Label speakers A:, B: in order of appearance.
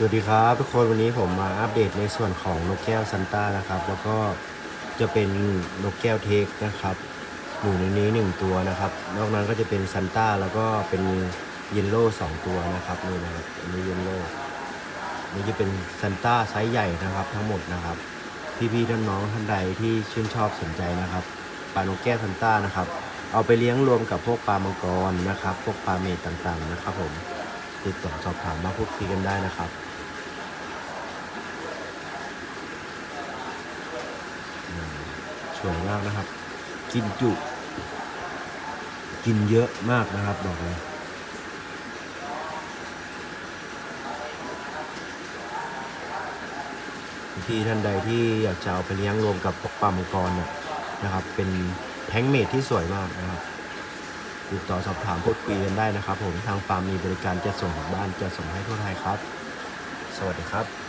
A: สวัสดีครับทุกคนวันนี้ผมมาอัปเดตในส่วนของนกแก้วซันต้านะครับ แล้วก็จะเป็นนกแก้วเทคนะครับอยู่ในนี้หนึ่งตัวนะครับ นอกนั้นก็จะเป็นซันต้าแล้วก็เป็นเยลโล่สองตัวนะครับนี่นะครับอันนี้เยลโล่นี่จะเป็นซันต้าไซส์ใหญ่นะครับ ทั้งหมดนะครับ พี่ๆท่านน้องท่านใดที่ชื่นชอบสนใจนะครับปลานกแก้วซันต้านะครับ เอาไปเลี้ยงรวมกับพวกปลามังกรนะครับ พวกปลาเมดต่างๆนะครับผมติดต่อสอบถามมาพูดคุยกันได้นะครับ สวยมากนะครับ กินจุ กินเยอะมากนะครับบอกเลยที่ท่านใดที่อยากจะเอาไปเลี้ยงรวมกับพวกปลามังกรน่ะนะครับ เป็นแท้งเมดที่สวยมากนะครับติดต่อสอบถามพูดคุยกันได้นะครับ ผมทางฟาร์มมีบริการจะส่งถึงบ้านจะส่งให้ทั่วไทยครับ สวัสดีครับ